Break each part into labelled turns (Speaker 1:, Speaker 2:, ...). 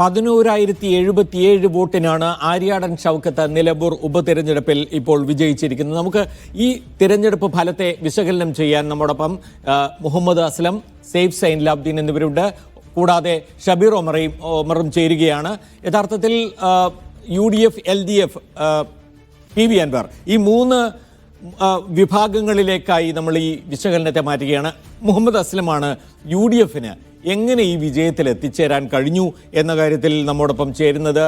Speaker 1: പതിനോരായിരത്തി എഴുപത്തിയേഴ് വോട്ടിനാണ് ആര്യാടൻ ഷൗക്കത്ത് നിലമ്പൂർ ഉപതെരഞ്ഞെടുപ്പിൽ ഇപ്പോൾ വിജയിച്ചിരിക്കുന്നത്. നമുക്ക് ഈ തിരഞ്ഞെടുപ്പ് ഫലത്തെ വിശകലനം ചെയ്യാൻ നമ്മോടൊപ്പം മുഹമ്മദ് അസ്ലം സേഫ് സൈൻ ലാബ്ദീൻ എന്നിവരുണ്ട്. കൂടാതെ ഷബീർ ഒമറയും ഒമറും ചേരുകയാണ്. യഥാർത്ഥത്തിൽ U D F L D F P V Anwar ഈ മൂന്ന് വിഭാഗങ്ങളിലേക്കായി നമ്മൾ ഈ വിശകലനത്തെ മാറ്റുകയാണ്. മുഹമ്മദ് അസ്ലമാണ് യു ഡി എഫിന് എങ്ങനെ ഈ വിജയത്തിൽ എത്തിച്ചേരാൻ കഴിഞ്ഞു എന്ന കാര്യത്തിൽ നമ്മോടൊപ്പം ചേരുന്നത്.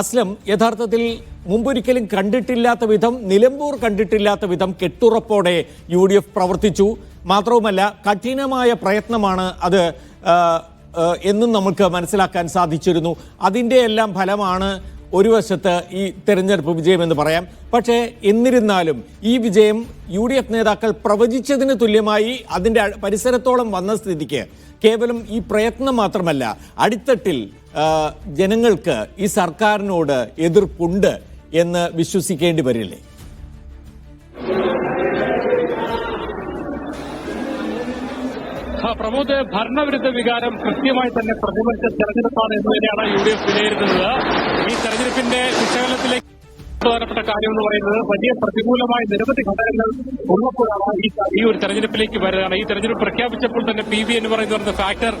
Speaker 1: അസ്ലം യഥാർത്ഥത്തിൽ മുമ്പൊരിക്കലും കണ്ടിട്ടില്ലാത്ത വിധം നിലമ്പൂർ കണ്ടിട്ടില്ലാത്ത വിധം കെട്ടുറപ്പോടെ യു ഡി എഫ് പ്രവർത്തിച്ചു. മാത്രവുമല്ല കഠിനമായ പ്രയത്നമാണ് അത് എന്നും നമുക്ക് മനസ്സിലാക്കാൻ സാധിച്ചിരുന്നു. അതിന്റെ എല്ലാം ഫലമാണ് ഒരു വശത്ത് ഈ തെരഞ്ഞെടുപ്പ് വിജയം എന്ന് പറയാം. പക്ഷേ എന്നിരുന്നാലും ഈ വിജയം യു ഡി എഫ് നേതാക്കൾ പ്രവചിച്ചതിന് തുല്യമായി അതിന്റെ പരിസരത്തോളം വന്ന സ്ഥിതിക്ക് കേവലം ഈ പ്രയത്നം മാത്രമല്ല അടിത്തട്ടിൽ ജനങ്ങൾക്ക് ഈ സർക്കാരിനോട് എതിർപ്പുണ്ട് എന്ന് വിശ്വസിക്കേണ്ടി വരില്ലേ?
Speaker 2: പ്രമോദ് ഭരണവിരുദ്ധ വികാരം കൃത്യമായി തന്നെ പ്രതിഫലിച്ച തെരഞ്ഞെടുപ്പാണ് എന്ന് തന്നെയാണ് യു ഡി എഫ് വിലയിരുത്തുന്നത്. ഈ തെരഞ്ഞെടുപ്പിന്റെ വിശകലനത്തിലേക്ക് പ്രധാനപ്പെട്ട കാര്യം എന്ന് പറയുന്നത് വലിയ പ്രതികൂലമായ നിരവധി ഘടകങ്ങൾ ഉള്ളപ്പോഴാണ് ഈ ഒരു തെരഞ്ഞെടുപ്പിലേക്ക് വരുകയാണ്. ഈ തെരഞ്ഞെടുപ്പ് പ്രഖ്യാപിച്ചപ്പോൾ തന്നെ പി വി എന്ന് പറയുന്ന ഫാക്ടർ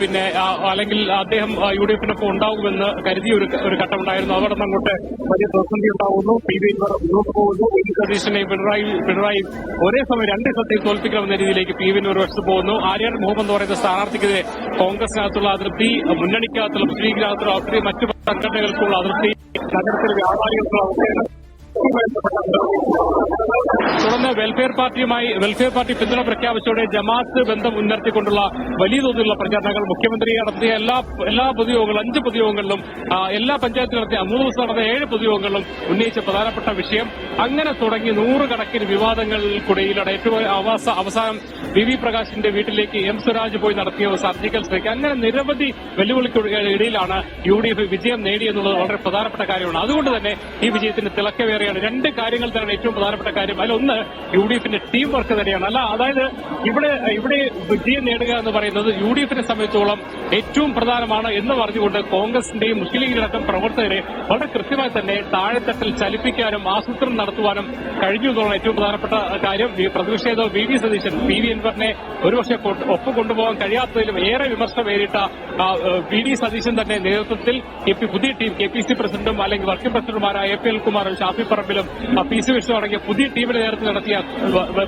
Speaker 2: പിന്നെ അല്ലെങ്കിൽ അദ്ദേഹം യു ഡി എഫിനൊപ്പം ഉണ്ടാകുമെന്ന് കരുതിയ ഒരു ഒരു ഘട്ടമുണ്ടായിരുന്നു. നിന്ന് അങ്ങോട്ട് വലിയ പ്രതിസന്ധി ഉണ്ടാകുന്നു പി വി അൻവർ മുന്നോട്ട് പോകുന്നു. ഡി സതീശനെയും പിണറായി പിണറായി ഒരേ സമയം രണ്ട് സ്ഥലത്തേക്ക് തോൽപ്പിക്കണമെന്ന രീതിയിലേക്ക് പി വി ഒരു വശത്ത് പോകുന്നു. ആര്യാൻ മുഹമ്മദ് എന്ന് പറയുന്ന സ്ഥാനാർത്ഥിക്കെതിരെ കോൺഗ്രസിനകത്തുള്ള അതിർത്തി മുന്നണിക്കകത്തുള്ള മുസ്ലീഗിനകത്തുള്ള അതിർത്തി മറ്റു സംഘടനകൾക്കുള്ള അതിർത്തി നഗരത്തിലെ വ്യാപാരികൾക്കുള്ള അവസ്ഥയാണ് തുടർന്ന് വെൽഫെയർ പാർട്ടിയുമായി വെൽഫെയർ പാർട്ടി പിന്തുണ പ്രഖ്യാപിച്ചതോടെ ജമാഅത്ത് ബന്ധം ഉന്നർത്തിക്കൊണ്ടുള്ള വലിയ തോതിലുള്ള പ്രചാരണങ്ങൾ മുഖ്യമന്ത്രി നടത്തിയ എല്ലാ എല്ലാ പൊതുയോഗങ്ങളും അഞ്ച് പൊതുയോഗങ്ങളിലും എല്ലാ പഞ്ചായത്തിലും നടത്തിയ മൂന്ന് ദിവസം നടന്ന ഏഴ് പൊതുയോഗങ്ങളിലും ഉന്നയിച്ച പ്രധാനപ്പെട്ട വിഷയം. അങ്ങനെ തുടങ്ങി നൂറുകണക്കിന് വിവാദങ്ങൾക്കിടയിലൂടെ ഏറ്റവും അവസ അവസാനം വി വി പ്രകാശിന്റെ വീട്ടിലേക്ക് എം സ്വരാജ് പോയി നടത്തിയ സർജിക്കൽ സ്ട്രൈക്ക് അങ്ങനെ നിരവധി വെല്ലുവിളിക്കിടയിലാണ് യു ഡി എഫ് വിജയം നേടിയെന്നുള്ളത് വളരെ പ്രധാനപ്പെട്ട കാര്യമാണ്. അതുകൊണ്ട് തന്നെ ഈ വിജയത്തിന് തിളക്കവേറെയാണ് രണ്ട് കാര്യങ്ങൾ തന്നെയാണ് ഏറ്റവും പ്രധാനപ്പെട്ട കാര്യം. അതിലൊന്ന് യു ഡി എഫിന്റെ ടീം വർക്ക് തന്നെയാണ്. അല്ല അതായത് ഇവിടെ ഇവിടെ വിജയം നേടുക എന്ന് പറയുന്നത് യു ഡി എഫിനെ സംബന്ധിച്ചോളം ഏറ്റവും പ്രധാനമാണ് എന്ന് പറഞ്ഞുകൊണ്ട് കോൺഗ്രസിന്റെയും മുസ്ലിം ലീഗിനടക്കം പ്രവർത്തകരെ വളരെ കൃത്യമായി തന്നെ താഴെത്തട്ടിൽ ചലിപ്പിക്കാനും ആസൂത്രണം നടത്തുവാനും കഴിഞ്ഞു എന്നുള്ള ഏറ്റവും പ്രധാനപ്പെട്ട കാര്യം. പ്രതിപക്ഷ നേതാവ് V D Satheesan P V അൻവറിനെ ഒരുപക്ഷെ ഒപ്പം കൊണ്ടുപോകാൻ കഴിയാത്തതിലും ഏറെ വിമർശനം നേരിട്ട വി ഡി സതീശൻ തന്നെ നേതൃത്വത്തിൽ പുതിയ ടീം കെ പി സി പ്രസിഡന്റും അല്ലെങ്കിൽ വർക്കിംഗ് പ്രസിഡന്റുമാരായ എ പി എൽകുമാറും ഷാഫി പറമ്പിലും പി സി വിഷ്ണു അടങ്ങിയ പുതിയ ടീമിന്റെ നേതൃത്വത്തിൽ നടത്തിയ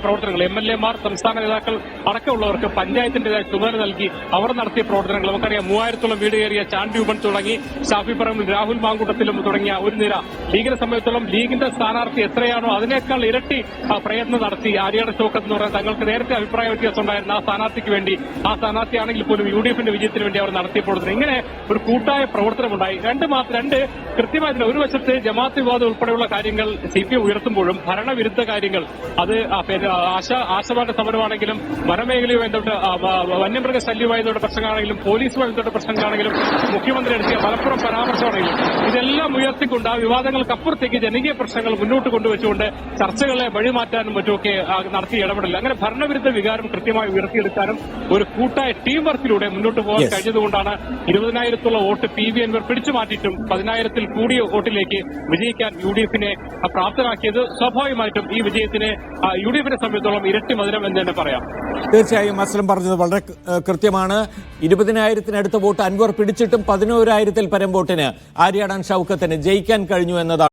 Speaker 2: പ്രവർത്തനങ്ങൾ. എം എൽ എമാർ സംസ്ഥാന നേതാക്കൾ അടക്കമുള്ളവർക്ക് പഞ്ചായത്തിന്റേതായ ചുമതല നൽകി അവർ നടത്തിയ പ്രവർത്തനങ്ങൾ. നമുക്കറിയാം മൂവായിരത്തോളം വീട് കയറിയ ചാണ്ടി ഉപൻ തുടങ്ങി ഷാഫി പറമ്പിൽ രാഹുൽ മാങ്കൂട്ടത്തിലും തുടങ്ങിയ ഒരു നിര. ലീഗിനെ സംബന്ധിച്ചോളം ലീഗിന്റെ സ്ഥാനാർത്ഥി എത്രയാണോ അതിനേക്കാൾ ഇരട്ടി പ്രയത്നം നടത്തി. ആര്യയുടെ ചോക്കത്ത് എന്ന് പറഞ്ഞാൽ തങ്ങൾക്ക് നേരത്തെ അഭിപ്രായ വ്യത്യാസം ഉണ്ടായിരുന്ന ആ സ്ഥാനാർത്ഥിക്ക് വേണ്ടി ആ സ്ഥാനാർത്ഥിയാണെങ്കിൽ പോലും യു ഡി എഫിന്റെ വിജയത്തിന് വേണ്ടി അവർ നടത്തിയ പ്രവർത്തനം. ഇങ്ങനെ ഒരു കൂട്ടായ പ്രവർത്തനമുണ്ടായി. രണ്ട് മാത്രം രണ്ട് കൃത്യമായി ഒരു വശത്ത് ജമാഅത്ത് വിവാദം ഉൾപ്പെടെയുള്ള കാര്യങ്ങൾ സി പി എം ഉയർത്തുമ്പോഴും ഭരണവിരുദ്ധ കാര്യങ്ങൾ അത് ആശ ആശമാരുടെ സമരമാണെങ്കിലും വനമേഖലയുമായി ബന്ധപ്പെട്ട് വന്യമൃഗ ശല്യവുമായി ബന്ധപ്പെട്ട പ്രശ്നങ്ങളാണെങ്കിലും പോലീസുമായി ബന്ധപ്പെട്ട പ്രശ്നങ്ങളാണെങ്കിലും മുഖ്യമന്ത്രി നടത്തിയ മലപ്പുറം പരാമർശമാണെങ്കിലും ഇതെല്ലാം ഉയർത്തിക്കൊണ്ട് ആ വിവാദങ്ങൾക്കപ്പുറത്തേക്ക് ജനകീയ പ്രശ്നങ്ങൾ മുന്നോട്ട് കൊണ്ടുവച്ചുകൊണ്ട് ചർച്ചകളെ വഴിമാറ്റാനും മറ്റുമൊക്കെ നടത്തിയ ഇടപെടൽ അങ്ങനെ ഭരണവിരുദ്ധ വികാരം കൃത്യമായി ഉയർത്തിയെടുക്കാനും ഒരു കൂട്ടായ ടീം വർക്കിലൂടെ മുന്നോട്ട് പോകാൻ. കഴിഞ്ഞതുകൊണ്ടാണ് ഇരുപതിനായിരത്തോളം വോട്ട് പി വി എൻവർ പിടിച്ചു മാറ്റിയിട്ടും പതിനായിരത്തിൽ കൂടിയ വോട്ടിലേക്ക് വിജയിക്കാൻ യു ഡി എഫിനെ പ്രാപ്തരാക്കിയത് സ്വാഭാവികമായിട്ടും ഈ വിജയത്തിന് യു ഡി എഫിനെ സംബന്ധിച്ചോളം ഇരട്ടി മധുരം എന്ന് തന്നെ പറയാം.
Speaker 1: തീർച്ചയായും അസ്ലം പറഞ്ഞത് വളരെ കൃത്യമാണ്. ഇരുപതിനായിരത്തിനടുത്ത വോട്ട് അൻവർ പിടിച്ചിട്ടും പതിനോരായിരത്തിൽ പരം വോട്ടിന് ആര്യാടാൻ ഷൗക്കത്തിന് ജയിക്കാൻ കഴിഞ്ഞു എന്നതാണ്.